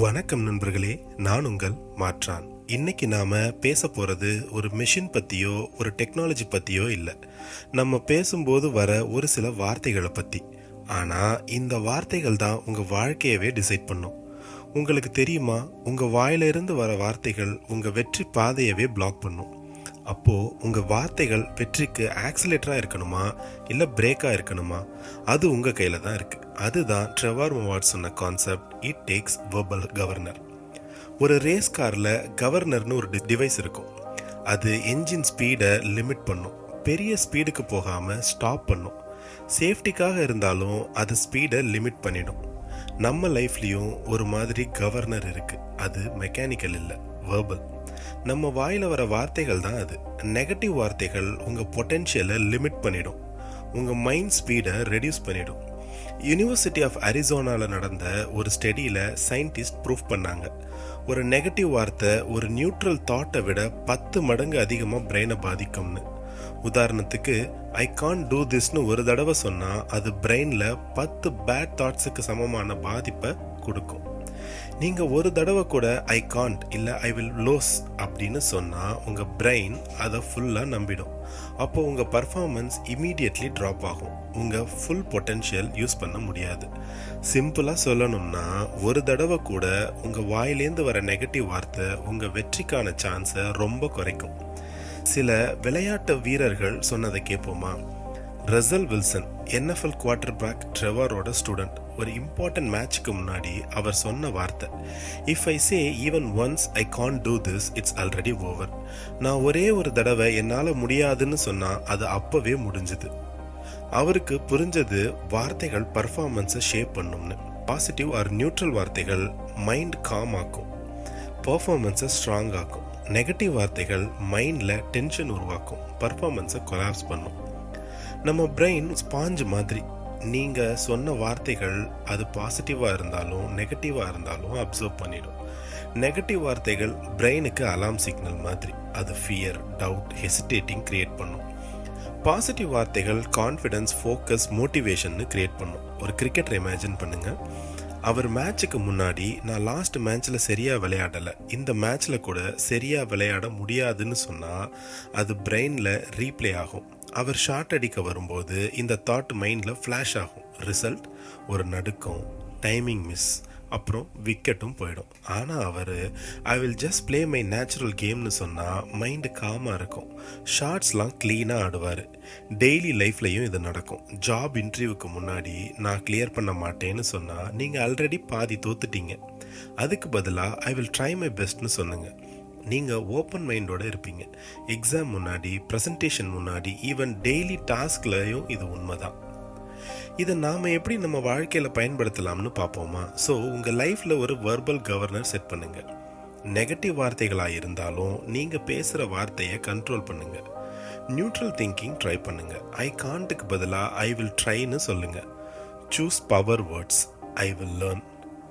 வணக்கம் நண்பர்களே நான் உங்கள் மாற்றான். இன்னைக்கு நாம பேச போறது ஒரு மெஷின் பத்தியோ ஒரு டெக்னாலஜி பத்தியோ இல்லை. நம்ம பேசும்போது வர ஒரு சில வார்த்தைகளை பத்தி. ஆனா இந்த வார்த்தைகள் தான் உங்க வாழ்க்கையவே டிசைட் பண்ணும். உங்களுக்கு தெரியுமா உங்க வாயிலிருந்து வர வார்த்தைகள் உங்க வெற்றி பாதையவே பிளாக் பண்ணும். அப்போ உங்க வார்த்தைகள் வெற்றிக்கு ஆக்சிலேட்டரா இருக்கணுமா இல்ல பிரேக்கா இருக்கணுமா அது உங்க கையில தான் இருக்கு. அதுதான் ட்ரெவார் மொவார்ட் சொன்ன concept it takes verbal governor ஒரு ரேஸ் காரில் கவர்னர்னு ஒரு டிவைஸ் இருக்கும். அது என்ஜின் ஸ்பீடை லிமிட் பண்ணும். பெரிய ஸ்பீடுக்கு போகாமல் ஸ்டாப் பண்ணும். சேஃப்டிக்காக இருந்தாலும் அது ஸ்பீடை லிமிட் பண்ணிடும். நம்ம லைஃப்லேயும் ஒரு மாதிரி கவர்னர் இருக்குது அது மெக்கானிக்கல் இல்லை வேர்பல் நம்ம வாயில் வர வார்த்தைகள் தான் அது. நெகட்டிவ் வார்த்தைகள் உங்கள் பொட்டென்ஷியலை லிமிட் பண்ணிடும். உங்கள் மைண்ட் ஸ்பீடை ரெடியூஸ் பண்ணிடும். யூனிவர்சிட்டி ஆஃப் அரிசோனால நடந்த ஒரு ஸ்டடியில் சயின்டிஸ்ட் ப்ரூஃப் பண்ணாங்க. ஒரு நெகட்டிவ் வார்த்தை ஒரு நியூட்ரல் தாட்டை விட பத்து மடங்கு அதிகமாக பிரெயினை பாதிக்கும்னு. உதாரணத்துக்கு ஐ கான் டூ திஸ்னு ஒரு தடவை சொன்னால் அது பிரெயினில் பத்து பேட் தாட்ஸுக்கு சமமான பாதிப்பை கொடுக்கும். நீங்கள் ஒரு தடவை கூட ஐ காண்ட் இல்லை ஐ வில் லோஸ் அப்படின்னு சொன்னால் உங்கள் பிரெயின் அதை ஃபுல்லாக நம்பிடும். அப்போ உங்கள் பர்ஃபார்மன்ஸ் இமீடியட்லி ட்ராப் ஆகும். உங்க ஃபுல் பொட்டென்ஷியல் யூஸ் பண்ண முடியாது. சிம்பிளாக சொல்லணும்னா ஒரு தடவை கூட உங்கள் வாயிலேந்து வர நெகட்டிவ் வார்த்தை உங்கள் வெற்றிக்கான சான்ஸை ரொம்ப குறைக்கும். சில விளையாட்டு வீரர்கள் சொன்னதை கேட்போமா Russell Wilson NFL quarterback ட்ரெவரோட ஸ்டூடெண்ட் ஒரு இம்பார்ட்டன்ட் மேட்ச்க்கு முன்னாடி அவர் சொன்ன வார்த்தை if I say even once I can't do this it's already over நான் ஒரே ஒரு தடவை என்னால் முடியாதுன்னு சொன்னால் அது அப்போவே முடிஞ்சுது. அவருக்கு புரிஞ்சது வார்த்தைகள் பர்ஃபார்மன்ஸை ஷேப் பண்ணும்னு. பாசிட்டிவ் ஆர் நியூட்ரல் வார்த்தைகள் மைண்ட் காம் ஆக்கும். பர்ஃபார்மன்ஸை ஸ்ட்ராங் ஆக்கும். நெகட்டிவ் வார்த்தைகள் மைண்டில் டென்ஷன் உருவாக்கும். பர்ஃபார்மன்ஸை கொலாப்ஸ் பண்ணும். நம்ம பிரெயின் ஸ்பாஞ்ச் மாதிரி. நீங்கள் சொன்ன வார்த்தைகள் அது பாசிட்டிவாக இருந்தாலும் நெகட்டிவாக இருந்தாலும் அப்சர்வ் பண்ணிடும். நெகட்டிவ் வார்த்தைகள் பிரெயினுக்கு அலாம் சிக்னல் மாதிரி. அது ஃபியர் டவுட் ஹெசிடேட்டிங் க்ரியேட் பண்ணும். பாசிட்டிவ் வார்த்தைகள் கான்ஃபிடன்ஸ் ஃபோக்கஸ் மோட்டிவேஷன் க்ரியேட் பண்ணும். ஒரு கிரிக்கெட்டர் இமேஜின் பண்ணுங்கள் அவர் மேட்சுக்கு முன்னாடி நான் லாஸ்ட் மேட்ச்சில் சரியாக விளையாடலை. இந்த மேட்ச்சில் கூட சரியாக விளையாட முடியாதுன்னு சொன்னால் அது பிரெயினில் ரீப்ளே ஆகும். அவர் ஷார்ட் அடிக்க வரும்போது இந்த தாட் மைண்டில் ஃப்ளாஷ் ஆகும். ரிசல்ட் ஒரு நடுக்கம் டைமிங் மிஸ் அப்புறம் விக்கெட்டும் போயிடும். ஆனால் அவர் I will just play my natural கேம்னு சொன்னால் மைண்டு காமாக இருக்கும். ஷார்ட்ஸ்லாம் க்ளீனாக ஆடுவார். டெய்லி லைஃப்லையும் இது நடக்கும். ஜாப் இன்டர்வியூக்கு முன்னாடி நான் கிளியர் பண்ண மாட்டேன்னு சொன்னால் நீங்கள் ஆல்ரெடி பாதி தோத்துட்டீங்க. அதுக்கு பதிலாக ஐ வில் ட்ரை மை பெஸ்ட்னு சொன்னுங்க நீங்கள் ஓப்பன் மைண்டோட இருப்பீங்க. எக்ஸாம் முன்னாடி ப்ரெசன்டேஷன் முன்னாடி ஈவன் டெய்லி டாஸ்க்லையும் இது உண்மை தான் இதை நாம் எப்படி நம்ம வாழ்க்கையில் பயன்படுத்தலாம்னு பார்ப்போமா? ஸோ உங்கள் லைஃப்பில் ஒரு வெர்பல் கவர்னர் செட் பண்ணுங்கள் நெகட்டிவ் வார்த்தைகளாக இருந்தாலும் நீங்கள் பேசுகிற வார்த்தையை கண்ட்ரோல் பண்ணுங்கள் நியூட்ரல் திங்கிங் ட்ரை பண்ணுங்கள் ஐ காண்ட்டுக்கு பதிலாக ஐ வில் ட்ரைன்னு சொல்லுங்கள் choose power words I will learn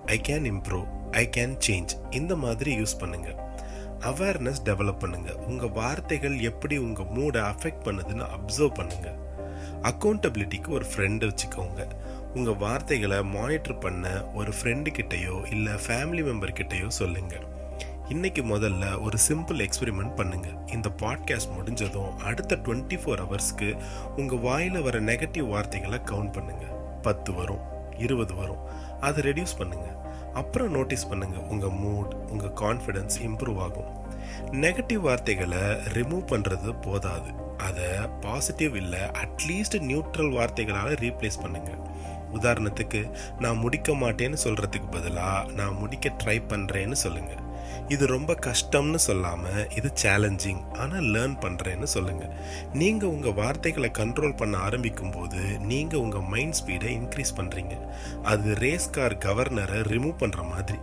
I can improve I can change இந்த மாதிரி யூஸ் பண்ணுங்கள் அவேர்னஸ் டெவலப் பண்ணுங்கள் உங்கள் வார்த்தைகள் எப்படி உங்கள் மூடை அஃபெக்ட் பண்ணுதுன்னு அப்சர்வ் பண்ணுங்கள் அக்கௌண்டபிலிட்டிக்கு ஒரு ஃப்ரெண்டு வச்சுக்கோங்க. உங்கள் வார்த்தைகளை மானிட்டர் பண்ண ஒரு ஃப்ரெண்டுக்கிட்டேயோ இல்லை ஃபேமிலி மெம்பர்கிட்டேயோ சொல்லுங்கள் இன்றைக்கி முதல்ல ஒரு சிம்பிள் எக்ஸ்பெரிமெண்ட் பண்ணுங்கள் இந்த பாட்காஸ்ட் முடிஞ்சதும் அடுத்த டுவெண்ட்டி ஃபோர் ஹவர்ஸ்க்கு உங்கள் வாயில் வர நெகட்டிவ் வார்த்தைகளை கவுண்ட் பண்ணுங்கள் பத்து வரும் இருபது வரும். அதை ரெடியூஸ் பண்ணுங்கள் அப்புறம் நோட்டீஸ் பண்ணுங்கள் உங்கள் மூட் உங்கள் கான்ஃபிடென்ஸ் இம்ப்ரூவ் ஆகும். நெகட்டிவ் வார்த்தைகளை ரிமூவ் பண்ணுறது போதாது. அதை பாசிட்டிவ் இல்லை அட்லீஸ்ட் நியூட்ரல் வார்த்தைகளால் ரீப்ளேஸ் பண்ணுங்கள் உதாரணத்துக்கு நான் முடிக்க மாட்டேன்னு சொல்கிறதுக்கு பதிலாக நான் முடிக்க ட்ரை பண்ணுறேன்னு சொல்லுங்கள் இது ரொம்ப கஷ்டம்னு சொல்லாமல் இது சேலஞ்சிங் ஆனால் லேர்ன் பண்ணுறேன்னு சொல்லுங்கள் நீங்கள் உங்கள் வார்த்தைகளை கண்ட்ரோல் பண்ண ஆரம்பிக்கும் போது நீங்கள் உங்கள் மைண்ட் ஸ்பீடை இன்க்ரீஸ் பண்ணுறீங்க அது ரேஸ் கார் கவர்னரை ரிமூவ் பண்ணுற மாதிரி.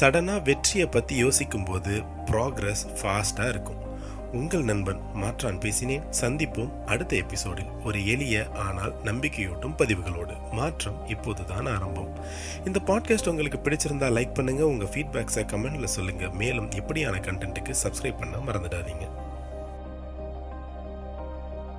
சடனாக வெற்றியை பற்றி யோசிக்கும்போது ப்ராக்ரஸ் ஃபாஸ்ட்டாக இருக்கும். உங்கள் நண்பன் மாற்றான் பேசினேன். சந்திப்போம் அடுத்த எபிசோடில். ஒரு எளிய ஆனால் நம்பிக்கையூட்டும் பதிவுகளோடு. மாற்றம் இப்போதுதான் ஆரம்பம். இந்த பாட்காஸ்ட் உங்களுக்கு பிடிச்சிருந்தா லைக் பண்ணுங்க. உங்க ஃபீட்பேக்ஸை கமெண்ட்ல சொல்லுங்க. மேலும் இப்படியான கண்டென்ட்டுக்கு சப்ஸ்கிரைப் பண்ண மறந்துடாதீங்க.